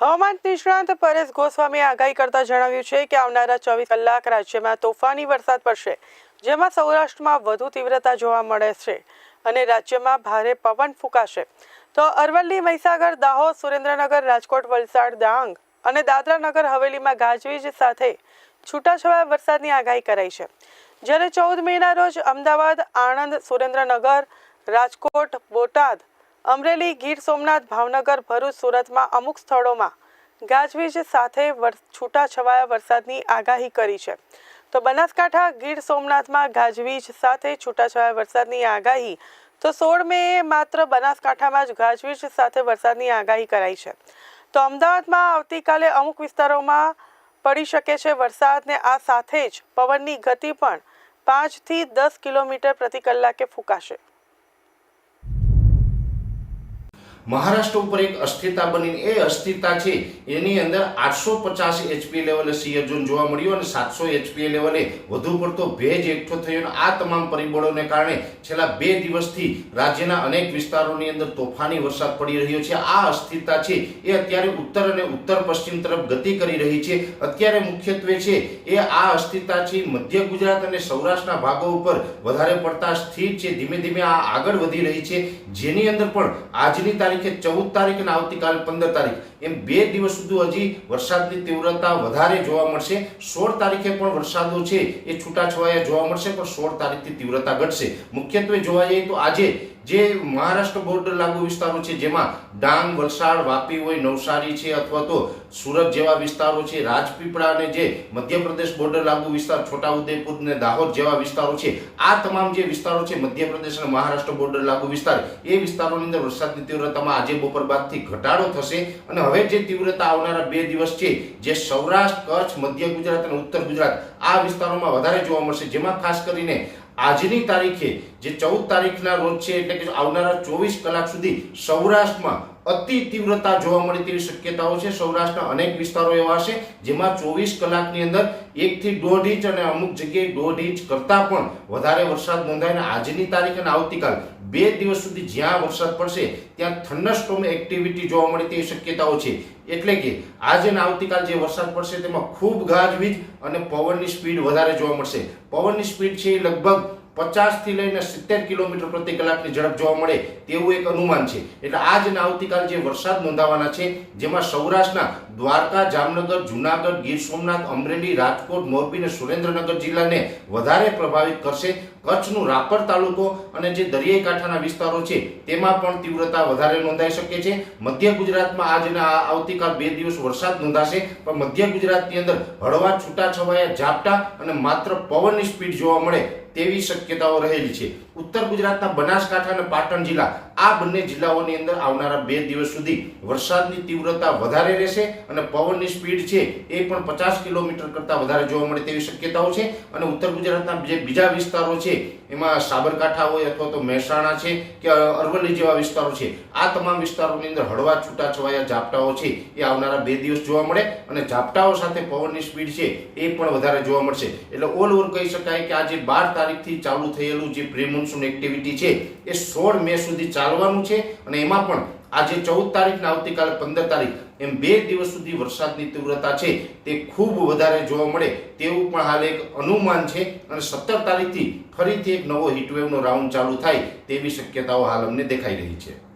હવામાન નિષ્ણાંત પરેશ ગોસ્વામીએ આગાહી કરતા જણાવ્યું છે કે આવનારા ચોવીસ કલાક રાજ્યમાં તોફાની વરસાદ પડશે, જેમાં સૌરાષ્ટ્રમાં વધુ તીવ્રતા જોવા મળે છે અને રાજ્યમાં ભારે પવન ફૂંકાશે. તો અરવલ્લી, મહીસાગર, દાહોદ, સુરેન્દ્રનગર, રાજકોટ, વલસાડ, ડાંગ અને દાદરા નગર હવેલીમાં ગાજવીજ સાથે છૂટાછવાયા વરસાદની આગાહી કરાઈ છે. જ્યારે ચૌદ મેના રોજ અમદાવાદ, આણંદ, સુરેન્દ્રનગર, રાજકોટ, બોટાદ અમરેલી ગીર સોમનાથ ભાવનગર ભરૂચ સુરતમાં અમુક સ્થળોમાં ગાજવીજ સાથે છૂટાછવાયા વરસાદની આગાહી કરી છે. તો બનાસકાંઠા ગીર સોમનાથમાં ગાજવીજ સાથે છૂટાછવાયા વરસાદની આગાહી. તો સોળ મે માત્ર બનાસકાંઠામાં જ ગાજવીજ સાથે વરસાદની આગાહી કરાઈ છે. તો અમદાવાદમાં આવતીકાલે અમુક વિસ્તારોમાં પડી શકે છે વરસાદને આ સાથે જ પવનની ગતિ પણ પાંચથી દસ કિલોમીટર પ્રતિ કલાકે ફૂંકાશે. મહારાષ્ટ્ર ઉપર એક અસ્થિરતા બની એ અસ્થિરતા છે, એની અંદર આઠસો પચાસ એચપી લેવલે સી અર્જુન જોવા મળ્યો અને સાતસો એચપી લેવલે વધુ પડતો ભેજ એકઠો થયો આ તમામ પરિબળોને કારણે છેલ્લા બે દિવસથી રાજ્યના અનેક વિસ્તારોની અંદર તોફાની વરસાદ પડી રહ્યો છે. આ અસ્થિરતા છે, એ અત્યારે ઉત્તર અને ઉત્તર પશ્ચિમ તરફ ગતિ કરી રહી છે. અત્યારે મુખ્યત્વે છે, એ આ અસ્થિરતા છે, મધ્ય ગુજરાત અને સૌરાષ્ટ્રના ભાગો ઉપર વધારે પડતા સ્થિર છે. ધીમે ધીમે આ આગળ વધી રહી છે. જેની અંદર પણ આજની તારીખે ચૌદ તારીખ અને આવતીકાલે પંદર તારીખ. એમ બે દિવસ સુધી હજી વરસાદની તીવ્રતા વધારે જોવા મળશે. સોળ તારીખે પણ વરસાદો છે એ છૂટાછવાયા જોવા મળશે, પણ સોળ તારીખથી તીવ્રતા ઘટશે. મુખ્યત્વે જોવા જઈએ તો આજે જે મહારાષ્ટ્ર બોર્ડર લાગુ વિસ્તારો છે, જેમાં ડાંગ, વલસાડ, વાપી હોય, નવસારી છે અથવા તો સુરત જેવા વિસ્તારો છે, રાજપીપળા અને જે મધ્યપ્રદેશ બોર્ડર લાગુ વિસ્તાર, છોટાઉદેપુર અને દાહોદ જેવા વિસ્તારો છે, આ તમામ જે વિસ્તારો છે, મધ્યપ્રદેશ અને મહારાષ્ટ્ર બોર્ડર લાગુ વિસ્તાર, એ વિસ્તારોની અંદર વરસાદની તીવ્રતામાં આજે બપોર બાદથી ઘટાડો થશે અને હવે જે તીવ્રતા આવનારા બે દિવસ છે, જે સૌરાષ્ટ્ર, કચ્છ, મધ્ય ગુજરાત અને ઉત્તર ગુજરાત, આ વિસ્તારોમાં વધારે જોવા મળશે. જેમાં ખાસ કરીને આજની તારીખે, જે ચૌદ તારીખના રોજ છે, એટલે કે આવનારા ચોવીસ કલાક સુધી સૌરાષ્ટ્રમાં અતિ તીવ્રતા જોવા મળે તેવી શક્યતાઓ છે. સૌરાષ્ટ્રના અનેક વિસ્તારો એવા છે જેમાં ચોવીસ કલાકની અંદર એકથી દોઢ ઇંચ અને અમુક જગ્યાએ દોઢ ઇંચ કરતાં પણ વધારે વરસાદ નોંધાય. અને આજની તારીખ અને આવતીકાલ બે દિવસ સુધી જ્યાં વરસાદ પડશે, ત્યાં થંડરસ્ટોમ એક્ટિવિટી જોવા મળે તેવી શક્યતાઓ છે. એટલે કે આજે અને આવતીકાલ જે વરસાદ પડશે, તેમાં ખૂબ ગાજવીજ અને પવનની સ્પીડ વધારે જોવા મળશે. પવનની સ્પીડ છે એ લગભગ પચાસથી લઈને સિત્તેર કિલોમીટર પ્રતિ કલાકની ઝડપ જોવા મળે તેવું એક અનુમાન છે. એટલે આજ અને આવતીકાલ જે વરસાદ નોંધાવાના છે, જેમાં સૌરાષ્ટ્રના દ્વારકા, જામનગર, જુનાગઢ, ગીર સોમનાથ, અમરેલી, રાજકોટ, મોરબી અને સુરેન્દ્રનગર જિલ્લાને વધારે પ્રભાવિત કરશે. કચ્છનું રાપર તાલુકો અને જે દરિયાઈ કાંઠાના વિસ્તારો છે, તેમાં પણ તીવ્રતા વધારે નોંધાઈ શકે છે. મધ્ય ગુજરાતમાં આજના આવતીકાલ બે દિવસ વરસાદ નોંધાશે, પણ મધ્ય ગુજરાતની અંદર હળવા છૂટાછવાયા ઝાપટા અને માત્ર પવનની સ્પીડ જોવા મળે તેવી શક્યતાઓ રહેલી છે. ઉત્તર ગુજરાતના બનાસકાંઠા અને પાટણ જિલ્લા, આ બંને જિલ્લાઓની અંદર આવનારા બે દિવસ સુધી વરસાદની તીવ્રતા વધારે રહેશે અને પવનની સ્પીડ છે એ પણ પચાસ કિલોમીટર કરતાં વધારે જોવા મળે તેવી શક્યતાઓ છે. અને ઉત્તર ગુજરાતના જે બીજા વિસ્તારો છે, એમાં સાબરકાંઠા હોય અથવા તો મહેસાણા છે કે અરવલ્લી જેવા વિસ્તારો છે, આ તમામ વિસ્તારોની અંદર હળવા છૂટાછવાયા ઝાપટાઓ છે એ આવનારા બે દિવસ જોવા મળે અને ઝાપટાઓ સાથે પવનની સ્પીડ છે એ પણ વધારે જોવા મળશે. એટલે ઓલ ઓવર કહી શકાય કે આજે બાર તારીખથી ચાલુ થયેલું જે પ્રી મોન્સૂન એક્ટિવિટી છે, એ સોળ મે સુધી ચાલવાનું છે અને એમાં પણ આજે ચૌદ તારીખ ને આવતીકાલે પંદર તારીખ એમ બે દિવસ સુધી વરસાદની તીવ્રતા છે, તે ખૂબ વધારે જોવા મળે તેવું પણ હાલ એક અનુમાન છે અને સત્તર તારીખથી ફરીથી એક નવો હીટવેવનો રાઉન્ડ ચાલુ થાય તેવી શક્યતાઓ હાલ અમને દેખાઈ રહી છે.